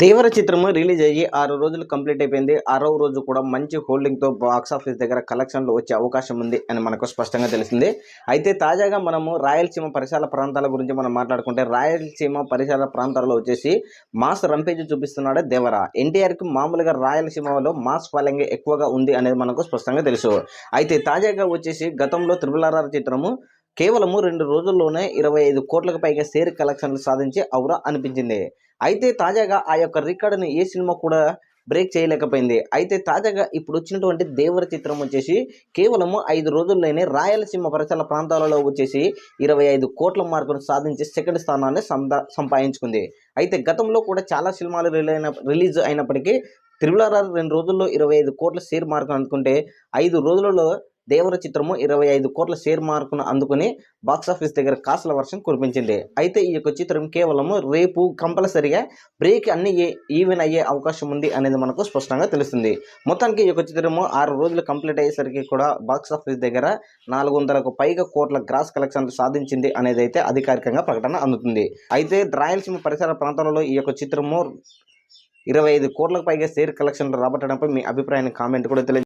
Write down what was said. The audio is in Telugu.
దేవర చిత్రము రిలీజ్ అయ్యి ఆరు రోజులు కంప్లీట్ అయిపోయింది. ఆరో రోజు కూడా మంచి హోల్డింగ్తో బాక్సాఫీస్ బాక్స్ ఆఫీస్ దగ్గర కలెక్షన్లు వచ్చే అవకాశం ఉంది అని మనకు స్పష్టంగా తెలిసింది అయితే తాజాగా మనము రాయలసీమ పరిసర ప్రాంతాల గురించి మనం మాట్లాడుకుంటే రాయలసీమ పరిసర ప్రాంతాల్లో వచ్చేసి మాస్ రంపేజ్ చూపిస్తున్నాడు దేవర. ఎన్టీఆర్కి మామూలుగా రాయలసీమలో మాస్ ఫాలోయింగ్ ఎక్కువగా ఉంది అనేది మనకు స్పష్టంగా తెలుసు. అయితే తాజాగా వచ్చేసి గతంలో త్రిపుల్ చిత్రము కేవలము రెండు రోజుల్లోనే ఇరవై ఐదు కోట్లకు పైగా షేర్ కలెక్షన్లు సాధించి ఔరా అనిపించింది. అయితే తాజాగా ఆ యొక్క రికార్డుని ఏ సినిమా కూడా బ్రేక్ చేయలేకపోయింది. అయితే తాజాగా ఇప్పుడు వచ్చినటువంటి దేవర చిత్రం వచ్చేసి కేవలము ఐదు రోజుల్లోనే రాయలసీమ పరిసర ప్రాంతాలలో వచ్చేసి ఇరవై ఐదు కోట్ల మార్కును సాధించి సెకండ్ స్థానాన్ని సందా సంపాదించుకుంది. అయితే గతంలో కూడా చాలా సినిమాలు రిలైన రిలీజ్ అయినప్పటికీ త్రిబుల్ ఆర్ఆర్ రెండు రోజుల్లో ఇరవై ఐదు కోట్ల షేర్ మార్కు అందుకుంటే ఐదు రోజులలో దేవర చిత్రము ఇరవై ఐదు కోట్ల షేర్ మార్కును అందుకుని బాక్సాఫీస్ దగ్గర కాసుల వర్షం కురిపించింది. అయితే ఈ యొక్క చిత్రం కేవలము రేపు కంపల్సరిగా బ్రేక్ అన్ని ఈవెన్ అయ్యే అవకాశం ఉంది అనేది మనకు స్పష్టంగా తెలుస్తుంది. మొత్తానికి ఈ యొక్క చిత్రము ఆరు రోజులు కంప్లీట్ అయ్యేసరికి కూడా బాక్సాఫీస్ దగ్గర నాలుగు వందలకు పైగా కోట్ల గ్రాస్ కలెక్షన్లు సాధించింది అనేది అయితే అధికారికంగా ప్రకటన అందుతుంది. అయితే రాయలసీమ పరిసర ప్రాంతాలలో ఈ యొక్క చిత్రము ఇరవై ఐదు కోట్లకు పైగా షేర్ కలెక్షన్లు రాబట్టడంపై మీ అభిప్రాయాన్ని కామెంట్ కూడా తెలియ